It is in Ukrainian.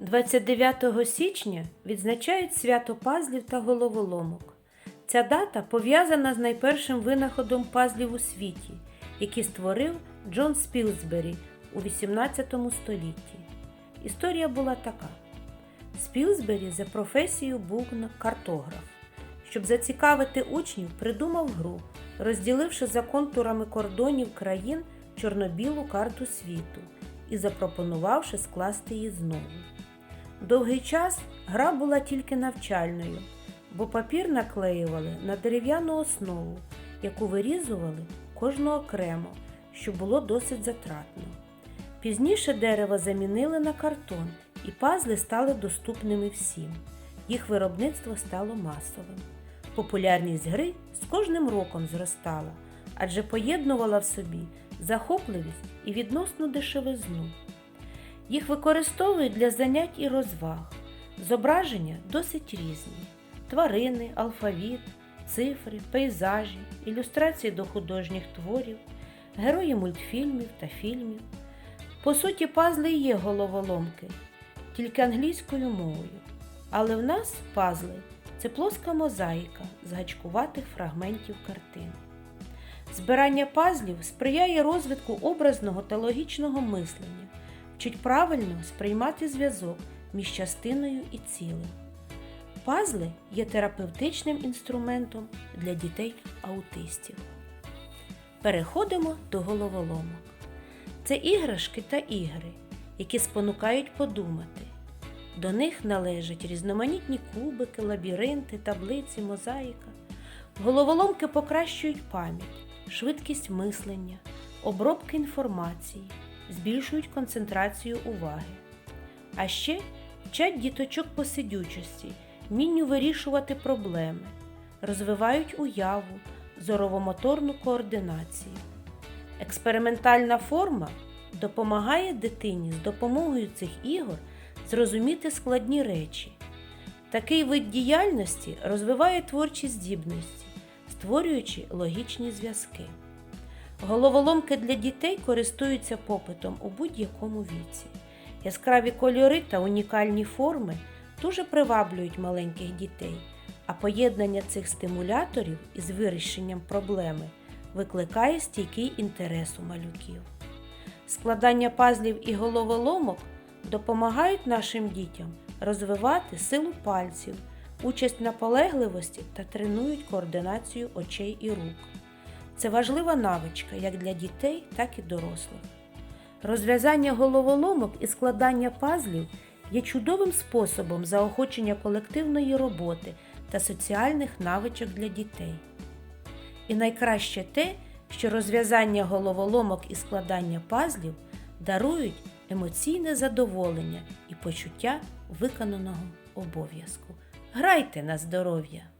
29 січня відзначають свято пазлів та головоломок. Ця дата пов'язана з найпершим винаходом пазлів у світі, який створив Джон Спілсбері у 18 столітті. Історія була така: Спілсбері за професією був картограф. Щоб зацікавити учнів, придумав гру, розділивши за контурами кордонів країн чорно-білу карту світу і запропонувавши скласти її знову. Довгий час гра була тільки навчальною, бо папір наклеювали на дерев'яну основу, яку вирізували кожну окремо, що було досить затратно. Пізніше дерево замінили на картон, і пазли стали доступними всім. Їх виробництво стало масовим. Популярність гри з кожним роком зростала, адже поєднувала в собі захопливість і відносну дешевизну. Їх використовують для занять і розваг. Зображення досить різні: тварини, алфавіт, цифри, пейзажі, ілюстрації до художніх творів, герої мультфільмів та фільмів. По суті, пазли є головоломки, тільки англійською мовою. Але в нас пазли це плоска мозаїка з гачкуватих фрагментів картин. Збирання пазлів сприяє розвитку образного та логічного мислення, вчить правильно сприймати зв'язок між частиною і цілим. Пазли є терапевтичним інструментом для дітей-аутистів. Переходимо до головоломок. Це іграшки та ігри, які спонукають подумати. До них належать різноманітні кубики, лабіринти, таблиці, мозаїка. Головоломки покращують пам'ять, швидкість мислення, обробки інформації, збільшують концентрацію уваги. А ще вчать діточок посидючості, вмінню вирішувати проблеми, розвивають уяву, зоровомоторну координацію. Експериментальна форма допомагає дитині з допомогою цих ігор зрозуміти складні речі. Такий вид діяльності розвиває творчі здібності, створюючи логічні зв'язки. Головоломки для дітей користуються попитом у будь-якому віці. Яскраві кольори та унікальні форми дуже приваблюють маленьких дітей, а поєднання цих стимуляторів із вирішенням проблеми викликає стійкий інтерес у малюків. Складання пазлів і головоломок допомагають нашим дітям розвивати силу пальців, участь наполегливості та тренують координацію очей і рук. Це важлива навичка як для дітей, так і дорослих. Розв'язання головоломок і складання пазлів є чудовим способом заохочення колективної роботи та соціальних навичок для дітей. І найкраще те, що розв'язання головоломок і складання пазлів дарують емоційне задоволення і почуття виконаного обов'язку. Грайте на здоров'я!